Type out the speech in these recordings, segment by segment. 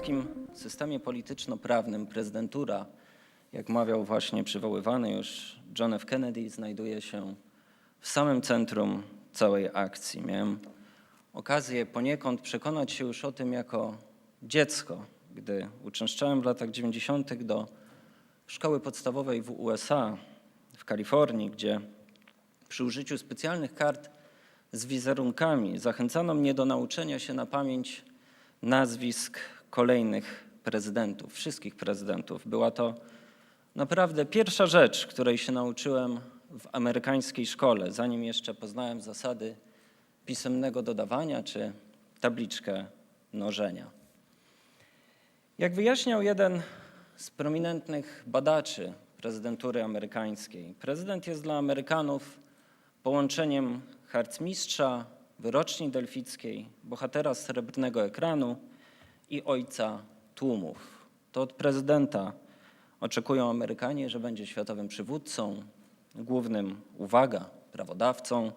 amerykańskim systemie polityczno-prawnym prezydentura, jak mawiał właśnie przywoływany już John F. Kennedy, znajduje się w samym centrum całej akcji. Miałem okazję poniekąd przekonać się już o tym jako dziecko, gdy uczęszczałem w latach 90. do szkoły podstawowej w USA, w Kalifornii, gdzie przy użyciu specjalnych kart z wizerunkami zachęcano mnie do nauczenia się na pamięć nazwisk kolejnych prezydentów, wszystkich prezydentów. Była to naprawdę pierwsza rzecz, której się nauczyłem w amerykańskiej szkole, zanim jeszcze poznałem zasady pisemnego dodawania czy tabliczkę mnożenia. Jak wyjaśniał jeden z prominentnych badaczy prezydentury amerykańskiej, prezydent jest dla Amerykanów połączeniem harcmistrza, wyroczni delfickiej, bohatera srebrnego ekranu i ojca tłumów. To od prezydenta oczekują Amerykanie, że będzie światowym przywódcą, głównym, uwaga, prawodawcą,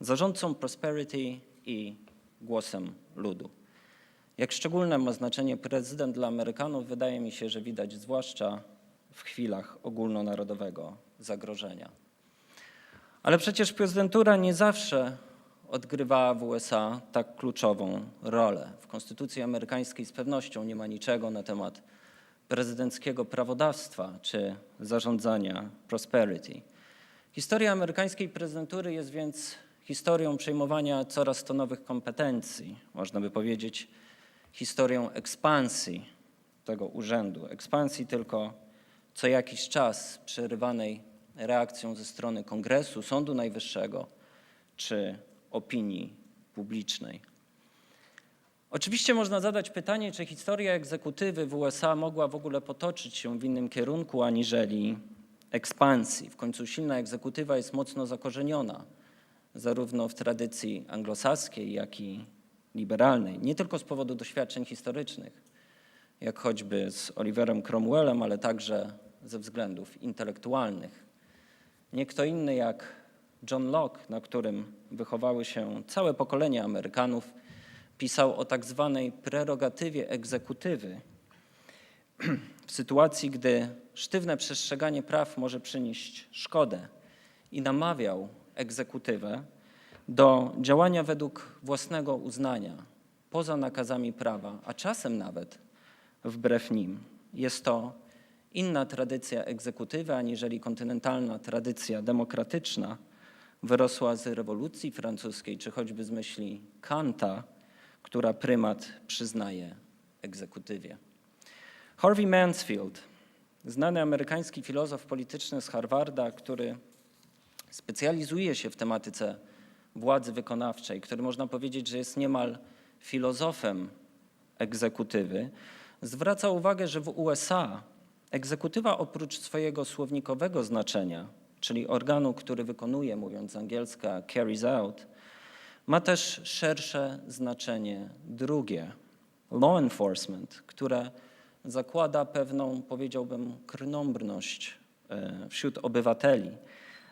zarządcą prosperity i głosem ludu. Jak szczególne ma znaczenie prezydent dla Amerykanów, wydaje mi się, że widać zwłaszcza w chwilach ogólnonarodowego zagrożenia. Ale przecież prezydentura nie zawsze odgrywała w USA tak kluczową rolę. W Konstytucji amerykańskiej z pewnością nie ma niczego na temat prezydenckiego prawodawstwa czy zarządzania prosperity. Historia amerykańskiej prezydentury jest więc historią przejmowania coraz to nowych kompetencji, można by powiedzieć historią ekspansji tego urzędu. Ekspansji tylko co jakiś czas przerywanej reakcją ze strony Kongresu, Sądu Najwyższego czy opinii publicznej. Oczywiście można zadać pytanie, czy historia egzekutywy w USA mogła w ogóle potoczyć się w innym kierunku aniżeli ekspansji. W końcu silna egzekutywa jest mocno zakorzeniona zarówno w tradycji anglosaskiej, jak i liberalnej, nie tylko z powodu doświadczeń historycznych, jak choćby z Oliverem Cromwellem, ale także ze względów intelektualnych. Nie kto inny jak John Locke, na którym wychowały się całe pokolenia Amerykanów, pisał o tak zwanej prerogatywie egzekutywy. W sytuacji, gdy sztywne przestrzeganie praw może przynieść szkodę i namawiał egzekutywę do działania według własnego uznania, poza nakazami prawa, a czasem nawet wbrew nim. Jest to inna tradycja egzekutywy aniżeli kontynentalna tradycja demokratyczna, wyrosła z rewolucji francuskiej, czy choćby z myśli Kanta, która prymat przyznaje egzekutywie. Harvey Mansfield, znany amerykański filozof polityczny z Harvarda, który specjalizuje się w tematyce władzy wykonawczej, który można powiedzieć, że jest niemal filozofem egzekutywy, zwraca uwagę, że w USA egzekutywa oprócz swojego słownikowego znaczenia, czyli organu, który wykonuje, mówiąc angielska, carries out, ma też szersze znaczenie drugie, law enforcement, które zakłada pewną, powiedziałbym, krnąbrność e, wśród obywateli,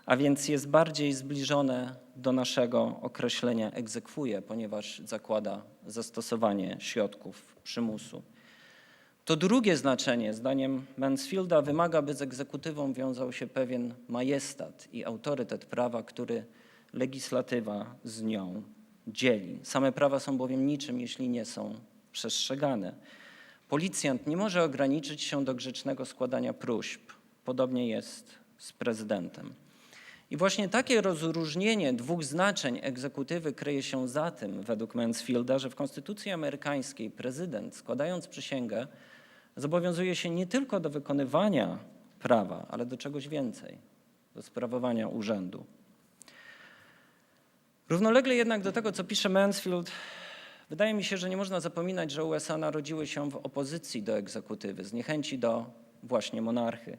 a więc jest bardziej zbliżone do naszego określenia egzekwuje, ponieważ zakłada zastosowanie środków przymusu. To drugie znaczenie, zdaniem Mansfielda, wymaga, by z egzekutywą wiązał się pewien majestat i autorytet prawa, który legislatywa z nią dzieli. Same prawa są bowiem niczym, jeśli nie są przestrzegane. Policjant nie może ograniczyć się do grzecznego składania próśb. Podobnie jest z prezydentem. I właśnie takie rozróżnienie dwóch znaczeń egzekutywy kryje się za tym, według Mansfielda, że w Konstytucji amerykańskiej prezydent, składając przysięgę, zobowiązuje się nie tylko do wykonywania prawa, ale do czegoś więcej do sprawowania urzędu. Równolegle jednak do tego, co pisze Mansfield, wydaje mi się, że nie można zapominać, że USA narodziły się w opozycji do egzekutywy, z niechęci do właśnie monarchy.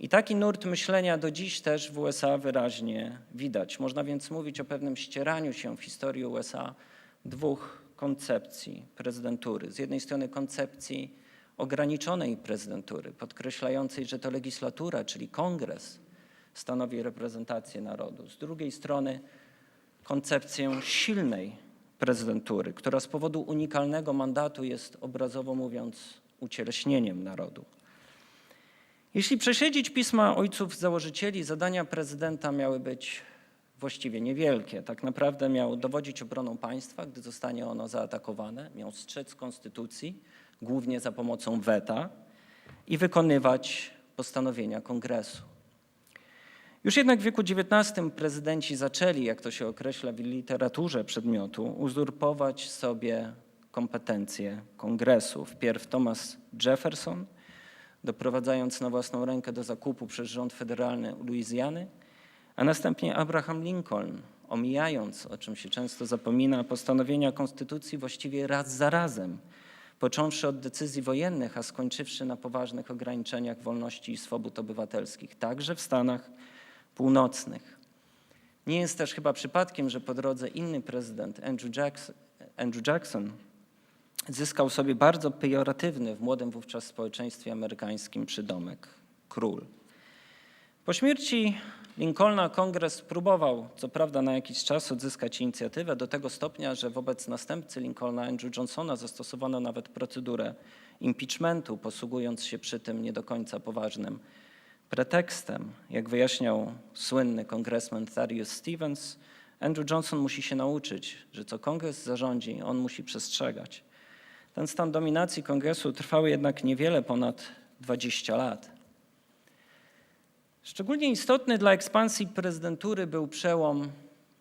I taki nurt myślenia do dziś też w USA wyraźnie widać. Można więc mówić o pewnym ścieraniu się w historii USA dwóch koncepcji prezydentury. Z jednej strony koncepcji ograniczonej prezydentury, podkreślającej, że to legislatura, czyli kongres, stanowi reprezentację narodu. Z drugiej strony koncepcję silnej prezydentury, która z powodu unikalnego mandatu jest obrazowo mówiąc ucieleśnieniem narodu. Jeśli prześledzić pisma ojców założycieli, zadania prezydenta miały być właściwie niewielkie. Tak naprawdę miał dowodzić obroną państwa, gdy zostanie ono zaatakowane, miał strzec konstytucji, głównie za pomocą weta i wykonywać postanowienia kongresu. Już jednak w wieku XIX prezydenci zaczęli, jak to się określa w literaturze przedmiotu, uzurpować sobie kompetencje kongresu. Wpierw Thomas Jefferson, doprowadzając na własną rękę do zakupu przez rząd federalny Luizjany, a następnie Abraham Lincoln, omijając, o czym się często zapomina, postanowienia konstytucji właściwie raz za razem, począwszy od decyzji wojennych, a skończywszy na poważnych ograniczeniach wolności i swobód obywatelskich, także w Stanach Północnych. Nie jest też chyba przypadkiem, że po drodze inny prezydent, Andrew Jackson, Andrew Jackson zyskał sobie bardzo pejoratywny w młodym wówczas społeczeństwie amerykańskim przydomek król. Po śmierci Lincolna kongres próbował, co prawda na jakiś czas, odzyskać inicjatywę do tego stopnia, że wobec następcy Lincolna, Andrew Johnsona, zastosowano nawet procedurę impeachmentu, posługując się przy tym nie do końca poważnym pretekstem. Jak wyjaśniał słynny kongresman Thaddeus Stevens, Andrew Johnson musi się nauczyć, że co kongres zarządzi, on musi przestrzegać. Ten stan dominacji kongresu trwał jednak niewiele ponad 20 lat. Szczególnie istotny dla ekspansji prezydentury był przełom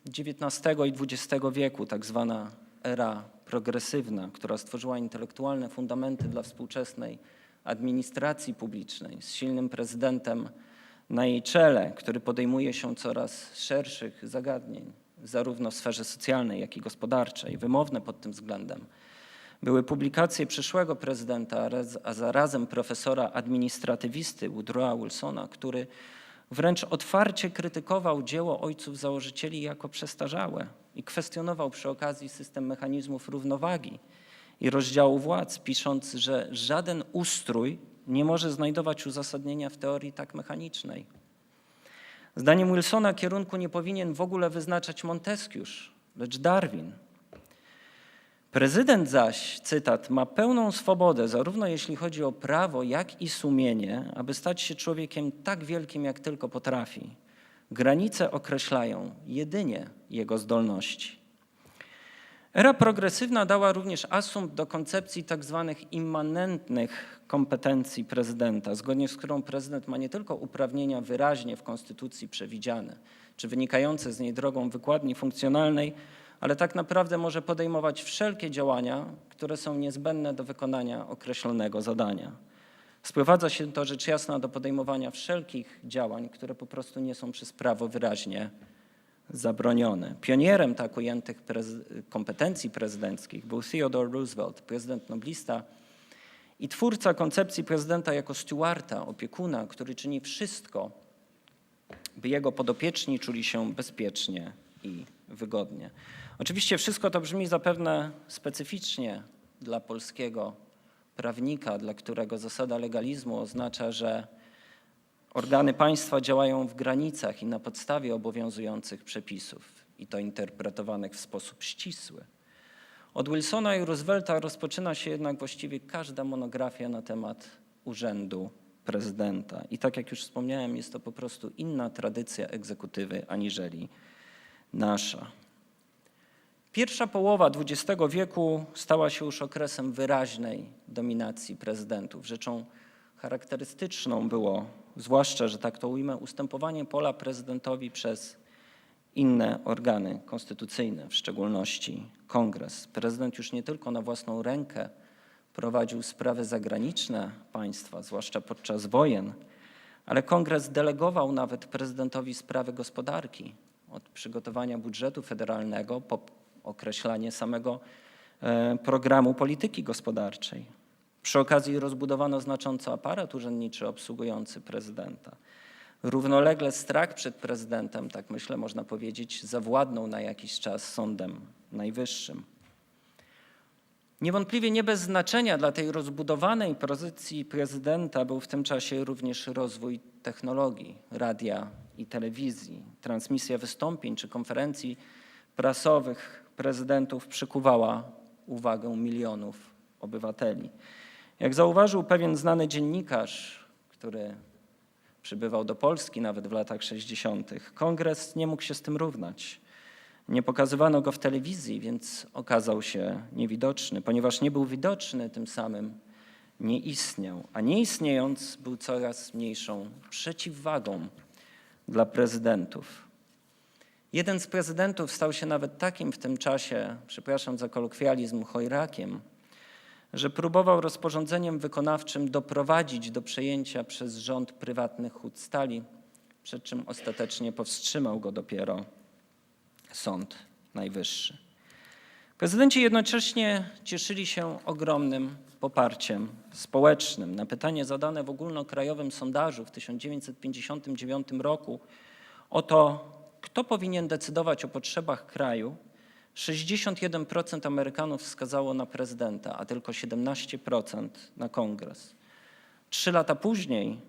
XIX i XX wieku, tak zwana era progresywna, która stworzyła intelektualne fundamenty dla współczesnej administracji publicznej z silnym prezydentem na jej czele, który podejmuje się coraz szerszych zagadnień, zarówno w sferze socjalnej, jak i gospodarczej, wymowne pod tym względem. Były publikacje przyszłego prezydenta, a zarazem profesora administratywisty Woodrowa Wilsona, który wręcz otwarcie krytykował dzieło ojców założycieli jako przestarzałe i kwestionował przy okazji system mechanizmów równowagi i rozdziału władz, pisząc, że żaden ustrój nie może znajdować uzasadnienia w teorii tak mechanicznej. Zdaniem Wilsona kierunku nie powinien w ogóle wyznaczać Montesquieu, lecz Darwin. Prezydent zaś, cytat, ma pełną swobodę, zarówno jeśli chodzi o prawo, jak i sumienie, aby stać się człowiekiem tak wielkim, jak tylko potrafi. Granice określają jedynie jego zdolności. Era progresywna dała również asumpt do koncepcji tak zwanych immanentnych kompetencji prezydenta, zgodnie z którą prezydent ma nie tylko uprawnienia wyraźnie w konstytucji przewidziane, czy wynikające z niej drogą wykładni funkcjonalnej, ale tak naprawdę może podejmować wszelkie działania, które są niezbędne do wykonania określonego zadania. Sprowadza się to rzecz jasna do podejmowania wszelkich działań, które po prostu nie są przez prawo wyraźnie zabronione. Pionierem tak ujętych prez kompetencji prezydenckich był Theodore Roosevelt, prezydent noblista i twórca koncepcji prezydenta jako stewarta, opiekuna, który czyni wszystko, by jego podopieczni czuli się bezpiecznie i wygodnie. Oczywiście wszystko to brzmi zapewne specyficznie dla polskiego prawnika, dla którego zasada legalizmu oznacza, że organy państwa działają w granicach i na podstawie obowiązujących przepisów i to interpretowanych w sposób ścisły. Od Wilsona i Roosevelta rozpoczyna się jednak właściwie każda monografia na temat urzędu prezydenta. I tak jak już wspomniałem, jest to po prostu inna tradycja egzekutywy aniżeli nasza. Pierwsza połowa XX wieku stała się już okresem wyraźnej dominacji prezydentów. Rzeczą charakterystyczną było, zwłaszcza, że tak to ujmę, ustępowanie pola prezydentowi przez inne organy konstytucyjne, w szczególności kongres. Prezydent już nie tylko na własną rękę prowadził sprawy zagraniczne państwa, zwłaszcza podczas wojen, ale kongres delegował nawet prezydentowi sprawy gospodarki, od przygotowania budżetu federalnego po określanie samego e, programu polityki gospodarczej. Przy okazji rozbudowano znacząco aparat urzędniczy obsługujący prezydenta. Równolegle strach przed prezydentem, tak myślę, można powiedzieć, zawładnął na jakiś czas Sądem Najwyższym. Niewątpliwie nie bez znaczenia dla tej rozbudowanej pozycji prezydenta był w tym czasie również rozwój technologii, radia i telewizji, transmisja wystąpień czy konferencji prasowych prezydentów przykuwała uwagę milionów obywateli. Jak zauważył pewien znany dziennikarz, który przybywał do Polski nawet w latach 60., kongres nie mógł się z tym równać. Nie pokazywano go w telewizji, więc okazał się niewidoczny. Ponieważ nie był widoczny, tym samym nie istniał, a nie istniejąc był coraz mniejszą przeciwwagą dla prezydentów. Jeden z prezydentów stał się nawet takim w tym czasie, przepraszam za kolokwializm, chojrakiem, że próbował rozporządzeniem wykonawczym doprowadzić do przejęcia przez rząd prywatnych hut stali, przed czym ostatecznie powstrzymał go dopiero Sąd Najwyższy. Prezydenci jednocześnie cieszyli się ogromnym poparciem społecznym. Na pytanie zadane w ogólnokrajowym sondażu w 1959 roku o to, kto powinien decydować o potrzebach kraju, 61% Amerykanów wskazało na prezydenta, a tylko 17% na kongres. Trzy lata później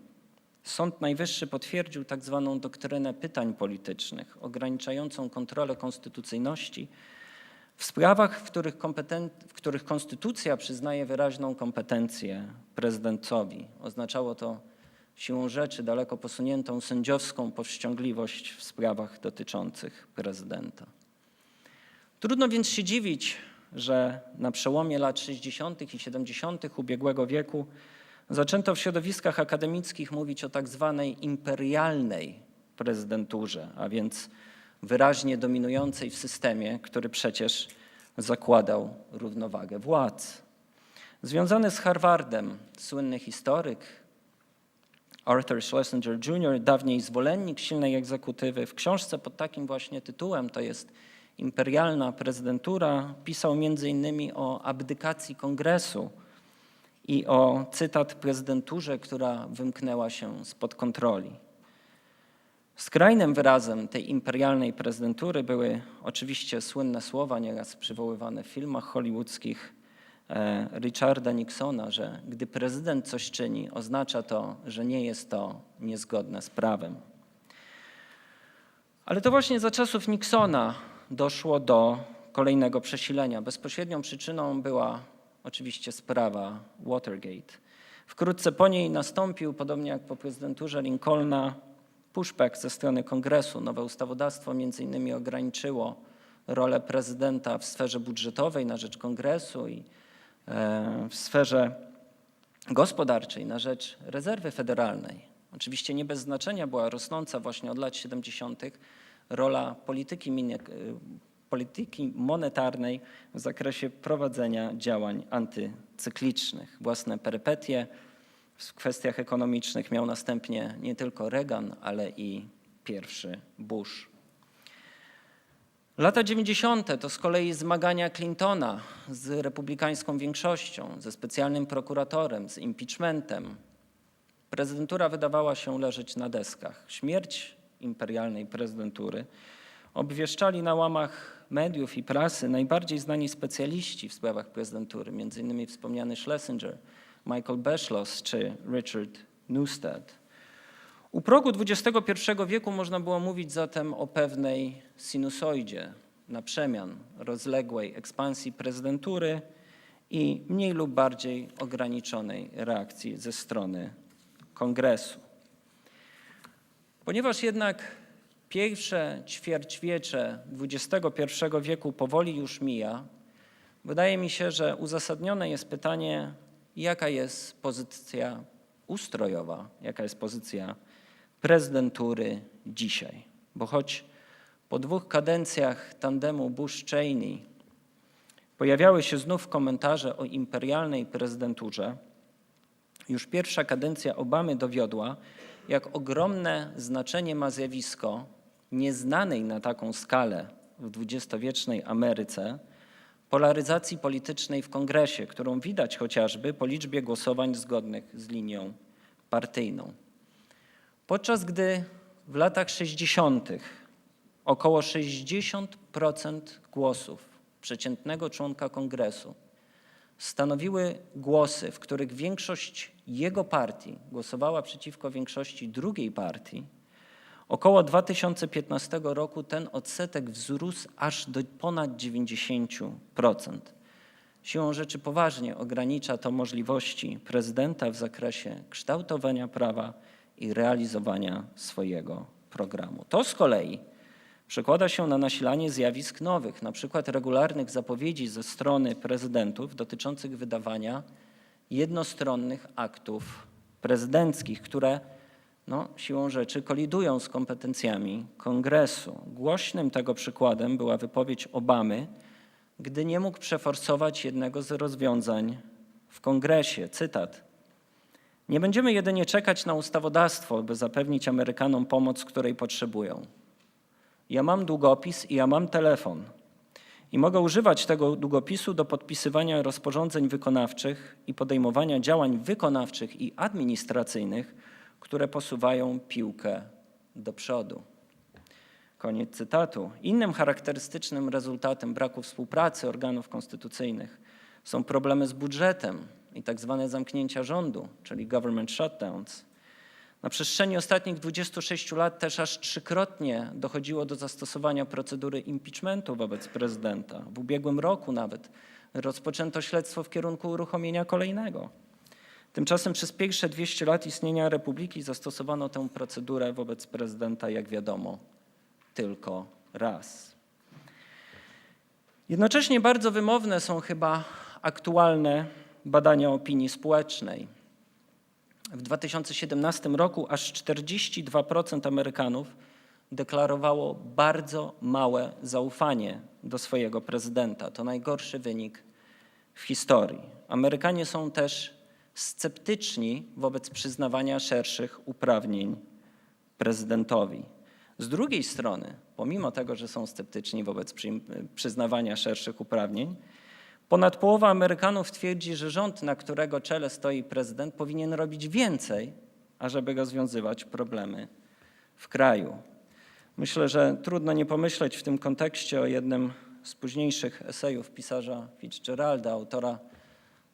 Sąd Najwyższy potwierdził tak zwaną doktrynę pytań politycznych, ograniczającą kontrolę konstytucyjności w sprawach, w których, w których konstytucja przyznaje wyraźną kompetencję prezydentowi. Oznaczało to siłą rzeczy daleko posuniętą sędziowską powściągliwość w sprawach dotyczących prezydenta. Trudno więc się dziwić, że na przełomie lat 60. i 70. ubiegłego wieku zaczęto w środowiskach akademickich mówić o tak zwanej imperialnej prezydenturze, a więc wyraźnie dominującej w systemie, który przecież zakładał równowagę władz. Związany z Harvardem słynny historyk Arthur Schlesinger Jr., dawniej zwolennik silnej egzekutywy, w książce pod takim właśnie tytułem, to jest Imperialna prezydentura, pisał innymi o abdykacji kongresu i o cytat prezydenturze, która wymknęła się spod kontroli. Skrajnym wyrazem tej imperialnej prezydentury były oczywiście słynne słowa, nieraz przywoływane w filmach hollywoodzkich Richarda Nixona, że gdy prezydent coś czyni, oznacza to, że nie jest to niezgodne z prawem. Ale to właśnie za czasów Nixona doszło do kolejnego przesilenia. Bezpośrednią przyczyną była oczywiście sprawa Watergate. Wkrótce po niej nastąpił, podobnie jak po prezydenturze Lincolna, pushback ze strony kongresu. Nowe ustawodawstwo między innymi ograniczyło rolę prezydenta w sferze budżetowej na rzecz kongresu i e, w sferze gospodarczej na rzecz rezerwy federalnej. Oczywiście nie bez znaczenia była rosnąca właśnie od lat 70. rola polityki, polityki monetarnej w zakresie prowadzenia działań antycyklicznych. Własne perypetie w kwestiach ekonomicznych miał następnie nie tylko Reagan, ale i pierwszy Bush. Lata 90. to z kolei zmagania Clintona z republikańską większością, ze specjalnym prokuratorem, z impeachmentem. Prezydentura wydawała się leżeć na deskach. Śmierć imperialnej prezydentury obwieszczali na łamach mediów i prasy najbardziej znani specjaliści w sprawach prezydentury, m.in. wspomniany Schlesinger, Michael Beschloss czy Richard Newstead. U progu XXI wieku można było mówić zatem o pewnej sinusoidzie na przemian rozległej ekspansji prezydentury i mniej lub bardziej ograniczonej reakcji ze strony kongresu. Ponieważ jednak pierwsze ćwierćwiecze XXI wieku powoli już mija, wydaje mi się, że uzasadnione jest pytanie, jaka jest pozycja ustrojowa, jaka jest pozycja prezydentury dzisiaj. Bo choć po dwóch kadencjach tandemu Bush-Cheney pojawiały się znów komentarze o imperialnej prezydenturze, już pierwsza kadencja Obamy dowiodła, jak ogromne znaczenie ma zjawisko nieznanej na taką skalę w dwudziestowiecznej Ameryce polaryzacji politycznej w kongresie, którą widać chociażby po liczbie głosowań zgodnych z linią partyjną. Podczas gdy w latach 60. około 60% głosów przeciętnego członka kongresu stanowiły głosy, w których większość jego partii głosowała przeciwko większości drugiej partii, Około 2015 roku ten odsetek wzrósł aż do ponad 90%. Siłą rzeczy poważnie ogranicza to możliwości prezydenta w zakresie kształtowania prawa i realizowania swojego programu. To z kolei przekłada się na nasilanie zjawisk nowych, na przykład regularnych zapowiedzi ze strony prezydentów dotyczących wydawania jednostronnych aktów prezydenckich, które no, siłą rzeczy kolidują z kompetencjami kongresu. Głośnym tego przykładem była wypowiedź Obamy, gdy nie mógł przeforsować jednego z rozwiązań w kongresie. Cytat. Nie będziemy jedynie czekać na ustawodawstwo, by zapewnić Amerykanom pomoc, której potrzebują. Ja mam długopis i ja mam telefon. I mogę używać tego długopisu do podpisywania rozporządzeń wykonawczych i podejmowania działań wykonawczych i administracyjnych, które posuwają piłkę do przodu. Koniec cytatu. Innym charakterystycznym rezultatem braku współpracy organów konstytucyjnych są problemy z budżetem i tak zwane zamknięcia rządu, czyli government shutdowns. Na przestrzeni ostatnich 26 lat też aż trzykrotnie dochodziło do zastosowania procedury impeachmentu wobec prezydenta. W ubiegłym roku nawet rozpoczęto śledztwo w kierunku uruchomienia kolejnego. Tymczasem przez pierwsze 200 lat istnienia republiki zastosowano tę procedurę wobec prezydenta, jak wiadomo, tylko raz. Jednocześnie bardzo wymowne są chyba aktualne badania opinii społecznej. W 2017 roku aż 42% Amerykanów deklarowało bardzo małe zaufanie do swojego prezydenta. To najgorszy wynik w historii. Amerykanie są też sceptyczni wobec przyznawania szerszych uprawnień prezydentowi. Z drugiej strony, pomimo tego, że są sceptyczni wobec przyznawania szerszych uprawnień, ponad połowa Amerykanów twierdzi, że rząd, na którego czele stoi prezydent, powinien robić więcej, ażeby rozwiązywać problemy w kraju. Myślę, że trudno nie pomyśleć w tym kontekście o jednym z późniejszych esejów pisarza Fitzgeralda, autora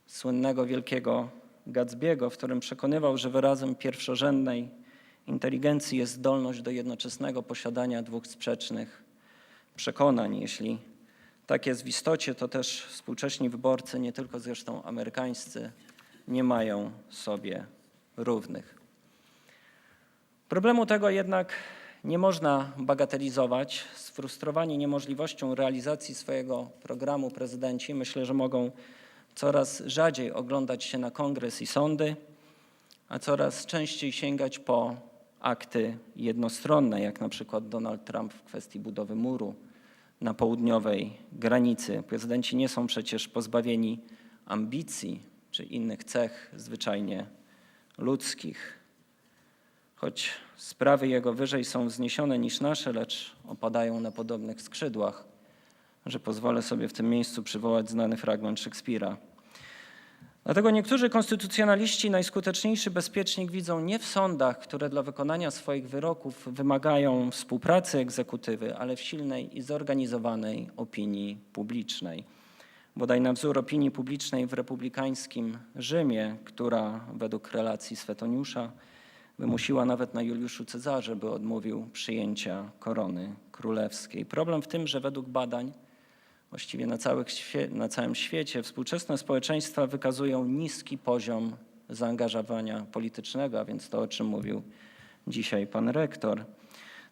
słynnego wielkiego Gatsby'ego, w którym przekonywał, że wyrazem pierwszorzędnej inteligencji jest zdolność do jednoczesnego posiadania dwóch sprzecznych przekonań. Jeśli tak jest w istocie, to też współcześni wyborcy, nie tylko zresztą amerykańscy, nie mają sobie równych. Problemu tego jednak nie można bagatelizować. Sfrustrowani niemożliwością realizacji swojego programu prezydenci myślę, że mogą coraz rzadziej oglądać się na kongres i sądy, a coraz częściej sięgać po akty jednostronne, jak na przykład Donald Trump w kwestii budowy muru na południowej granicy. Prezydenci nie są przecież pozbawieni ambicji czy innych cech zwyczajnie ludzkich. Choć sprawy jego wyżej są wzniesione niż nasze, lecz opadają na podobnych skrzydłach, że pozwolę sobie w tym miejscu przywołać znany fragment Szekspira. Dlatego niektórzy konstytucjonaliści najskuteczniejszy bezpiecznik widzą nie w sądach, które dla wykonania swoich wyroków wymagają współpracy egzekutywy, ale w silnej i zorganizowanej opinii publicznej. Bodaj na wzór opinii publicznej w republikańskim Rzymie, która według relacji Swetoniusza wymusiła nawet na Juliuszu Cezarze, by odmówił przyjęcia korony królewskiej. Problem w tym, że według badań właściwie na, na całym świecie współczesne społeczeństwa wykazują niski poziom zaangażowania politycznego, a więc to, o czym mówił dzisiaj pan rektor.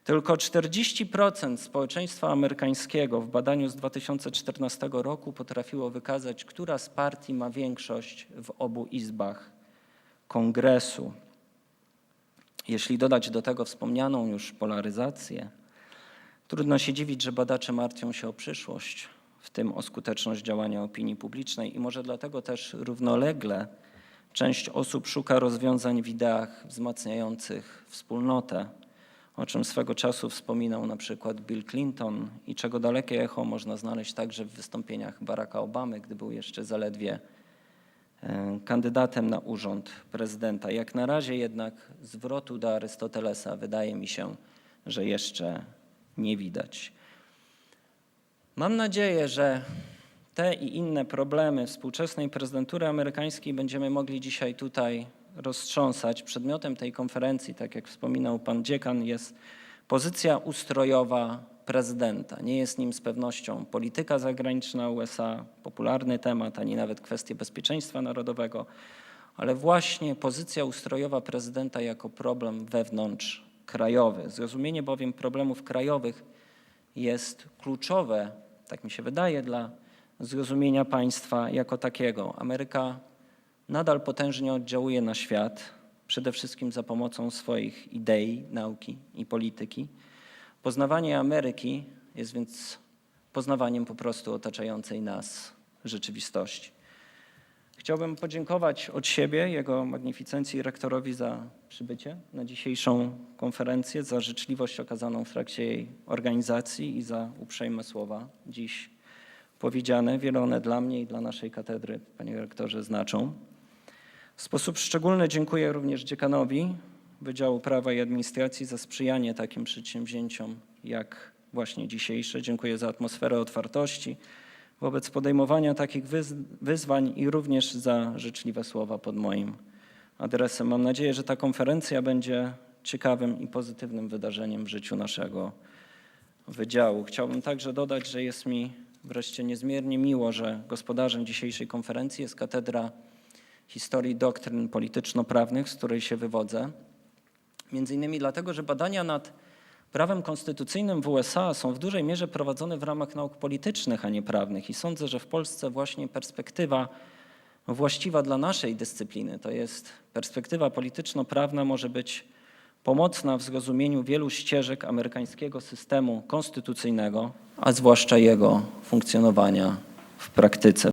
Tylko 40% społeczeństwa amerykańskiego w badaniu z 2014 roku potrafiło wykazać, która z partii ma większość w obu izbach kongresu. Jeśli dodać do tego wspomnianą już polaryzację, trudno się dziwić, że badacze martwią się o przyszłość w tym o skuteczność działania opinii publicznej i może dlatego też równolegle część osób szuka rozwiązań w ideach wzmacniających wspólnotę, o czym swego czasu wspominał na przykład Bill Clinton i czego dalekie echo można znaleźć także w wystąpieniach Baracka Obamy, gdy był jeszcze zaledwie e, kandydatem na urząd prezydenta. Jak na razie jednak zwrotu do Arystotelesa wydaje mi się, że jeszcze nie widać. Mam nadzieję, że te i inne problemy współczesnej prezydentury amerykańskiej będziemy mogli dzisiaj tutaj roztrząsać. Przedmiotem tej konferencji, tak jak wspominał pan dziekan, jest Pozycja ustrojowa prezydenta. Nie jest nim z pewnością polityka zagraniczna USA, popularny temat, ani nawet kwestie bezpieczeństwa narodowego, ale właśnie pozycja ustrojowa prezydenta jako problem wewnątrzkrajowy. Zrozumienie bowiem problemów krajowych jest kluczowe, tak mi się wydaje, dla zrozumienia państwa jako takiego. Ameryka nadal potężnie oddziałuje na świat, przede wszystkim za pomocą swoich idei, nauki i polityki. Poznawanie Ameryki jest więc poznawaniem po prostu otaczającej nas rzeczywistości. Chciałbym podziękować od siebie Jego Magnificencji Rektorowi za przybycie na dzisiejszą konferencję, za życzliwość okazaną w trakcie jej organizacji i za uprzejme słowa dziś powiedziane. Wiele one dla mnie i dla naszej katedry, panie rektorze, znaczą. W sposób szczególny dziękuję również dziekanowi Wydziału Prawa i Administracji za sprzyjanie takim przedsięwzięciom jak właśnie dzisiejsze. Dziękuję za atmosferę otwartości wobec podejmowania takich wyz- wyzwań i również za życzliwe słowa pod moim adresem. Mam nadzieję, że ta konferencja będzie ciekawym i pozytywnym wydarzeniem w życiu naszego wydziału. Chciałbym także dodać, że jest mi wreszcie niezmiernie miło, że gospodarzem dzisiejszej konferencji jest Katedra Historii Doktryn Polityczno-Prawnych, z której się wywodzę. Między innymi dlatego, że badania nad prawem konstytucyjnym w USA są w dużej mierze prowadzone w ramach nauk politycznych, a nie prawnych. I sądzę, że w Polsce właśnie perspektywa właściwa dla naszej dyscypliny, to jest perspektywa polityczno-prawna, może być pomocna w zrozumieniu wielu ścieżek amerykańskiego systemu konstytucyjnego, a zwłaszcza jego funkcjonowania w praktyce.